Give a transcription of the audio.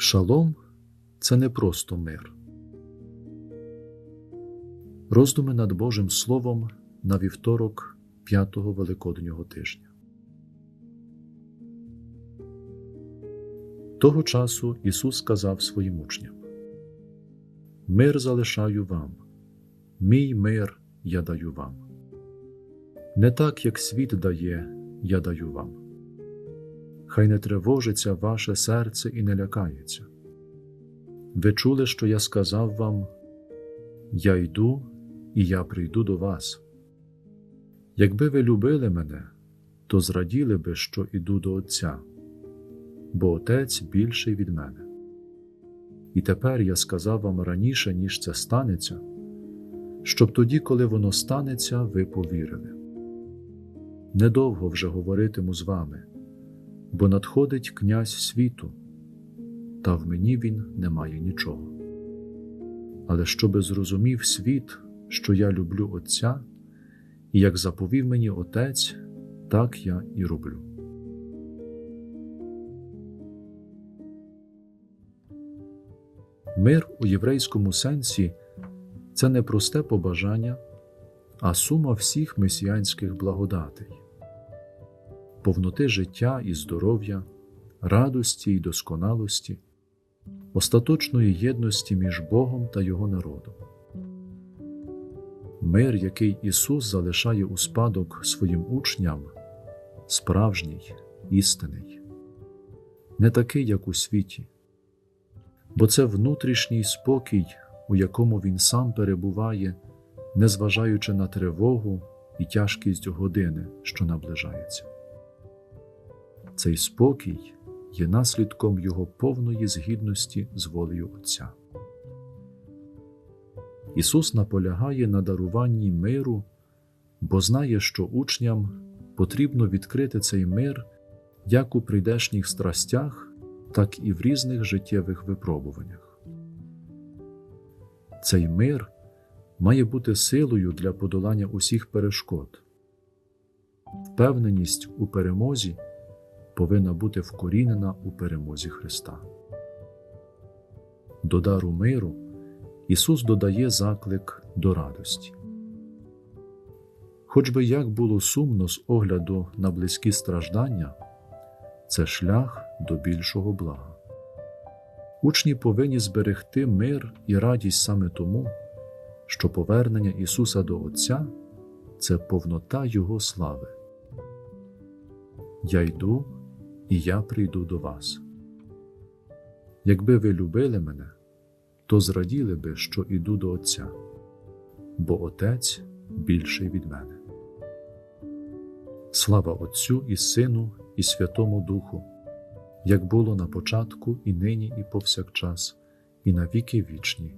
Шалом це не просто мир. Роздуми над Божим Словом на вівторок п'ятого Великоднього тижня. Того часу Ісус сказав своїм учням: Мир залишаю вам, мій мир я даю вам. Не так, як світ дає, я даю вам. Хай не тривожиться ваше серце і не лякається. Ви чули, що я сказав вам: Я йду і я прийду до вас. Якби ви любили мене, то зраділи би, що іду до Отця, бо Отець більший від мене. І тепер я сказав вам раніше, ніж це станеться, щоб тоді, коли воно станеться, ви повірили. Недовго вже говоритиму з вами, бо надходить князь світу, та в мені він не має нічого. Але щоби зрозумів світ, що я люблю Отця, і як заповів мені Отець, так я і роблю. Мир у єврейському сенсі це не просте побажання, а сума всіх месіянських благодатей, повноти життя і здоров'я, радості і досконалості, остаточної єдності між Богом та Його народом. Мир, який Ісус залишає у спадок своїм учням, справжній, істинний, не такий, як у світі, бо це внутрішній спокій, у якому Він сам перебуває, незважаючи на тривогу і тяжкість години, що наближається. Цей спокій є наслідком Його повної згідності з волею Отця. Ісус наполягає на даруванні миру, бо знає, що учням потрібно відкрити цей мир як у прийдешніх страстях, так і в різних життєвих випробуваннях. Цей мир має бути силою для подолання усіх перешкод. Впевненість у перемозі повинна бути вкорінена у перемозі Христа. До дару миру Ісус додає заклик до радості. Хоч би як було сумно з огляду на близькі страждання, це шлях до більшого блага. Учні повинні зберегти мир і радість саме тому, що повернення Ісуса до Отця це повнота Його слави. Я йду і я прийду до вас. Якби ви любили мене, то зраділи би, що іду до Отця, бо Отець більший від мене. Слава Отцю і Сину, і Святому Духу, як було на початку, і нині, і повсякчас, і на віки вічні.